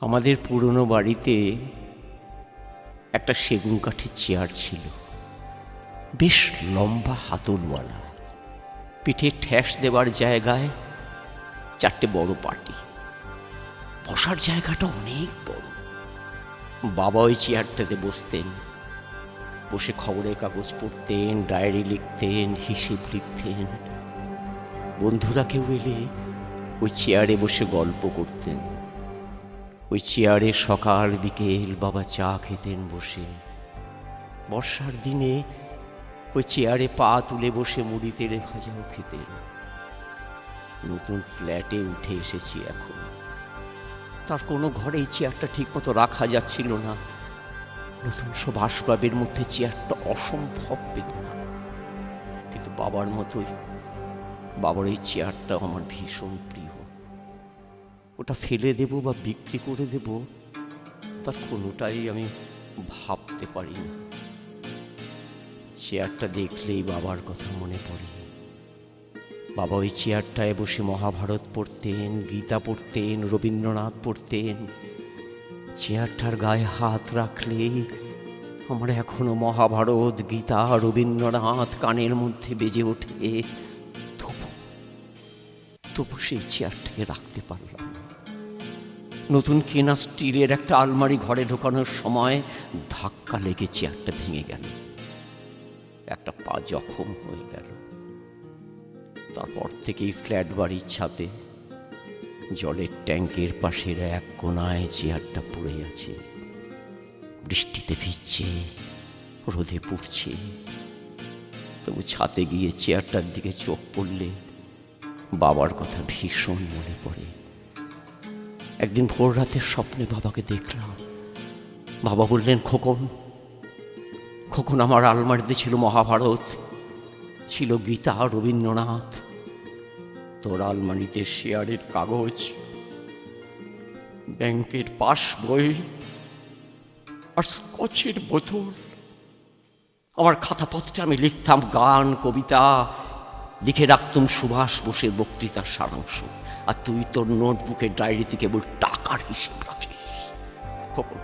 আমাদের পুরনো বাড়িতে একটা সেগুন কাঠের চেয়ার ছিল। বেশ লম্বা হাতলওয়ালা। পিঠে ঠ্যাস দেওয়ার জায়গায় চারটে বড় পাটি। বসার জায়গাটা অনেক বড়। বাবা ওই চেয়ারটাতে বসতেন। বসে খবরের কাগজ পড়তেন, ডায়েরি লিখতেন, হিসেব লিখতেন। বন্ধুরা কেউ এলে ওই চেয়ারে বসে গল্প করতেন। ওই চেয়ারে সকাল বিকেল বাবা চা খেতেন বসে। বর্ষার দিনে ওই চেয়ারে পা তুলে বসে মুড়ি তেড়ে ভাজাও খেতেন। নতুন ফ্ল্যাটে উঠে এসেছি এখন। তার কোনো ঘরে এই চেয়ারটা ঠিকমতো রাখা যাচ্ছিল না। নতুন সব আসবাবের মধ্যে চেয়ারটা অসম্ভব বেদনা কিন্তু বাবার মতোই বাবার এই চেয়ারটা আমার ভীষণ প্রিয়। ওটা ফেলে দেব বা বিক্রি করে দেব, তার কোনোটাই আমি ভাবতে পারি না চেয়ারটা দেখলেই বাবার কথা মনে পড়ে। বাবা ওই চেয়ারটায় বসে মহাভারত পড়তেন, গীতা পড়তেন, রবীন্দ্রনাথ পড়তেন। চেয়ারটার গায়ে হাত রাখলেই আমার এখনও মহাভারত, গীতা, রবীন্দ্রনাথ কানের মধ্যে বেজে ওঠে। তবু তবু সেই চেয়ারটাকে রাখতে পারলাম না। নতুন কেনা স্টিলের একটা আলমারি ঘরে ঢোকানোর সময় ধাক্কা লেগে চেয়ারটা ভেঙে গেল। একটা পা জখম হয়ে গেল। তারপর থেকেই ফ্ল্যাট বাড়ির ছাদে জলের ট্যাঙ্কের পাশের এক কোনায় চেয়ারটা পড়ে আছে। বৃষ্টিতে ভিজছে, রোদে পুড়ছে। তবু ছাতে গিয়ে চেয়ারটার দিকে চোখ পড়লে বাবার কথা ভীষণ মনে পড়ে। একদিন ভোর রাতের স্বপ্নে বাবাকে দেখলাম। বাবা বললেন, খোকন খোকন আমার আলমারিতে ছিল মহাভারত, ছিল গীতা, রবীন্দ্রনাথ। তোর আলমারিতে শেয়ারের কাগজ, ব্যাংকের পাস বই আর স্কচের বোতল। আমার খাতাপত্রে আমি লিখতাম গান, কবিতা লিখে রাখতুম সুভাষ বোসের বক্তৃতার সারাংশ। আর তুই তোর নোটবুকের ডায়েরিতে কেবল টাকার হিসেব রাখিস। কখন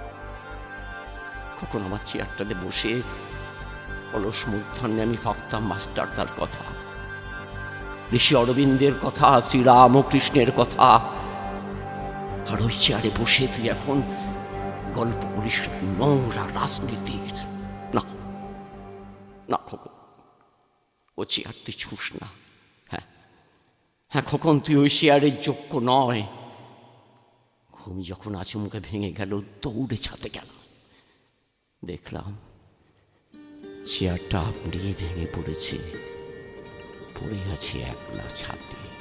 কখন আমার চেয়ারটাতে বসে অলস মূর্ধন্যে আমি ভাবতাম মাস্টার তার কথা। ঋষি অরবিন্দের কথা, শ্রীরামকৃষ্ণের কথা। আর ওই চেয়ারে বসে তুই এখন গল্প করিস নোংরা রাজনীতির। না না, খোকন। ও চেয়ার তুই ছুস না। হ্যাঁ। হ্যাঁ খোকন, তুই ওই চেয়ারের যোগ্য নয়। ঘুম যখন আচমকে ভেঙে গেল, দৌড়ে ছাতে গেল। দেখলাম, চেয়ারটা আপনি ভেঙে পড়েছে। পড়ে আছে একলা ছাতে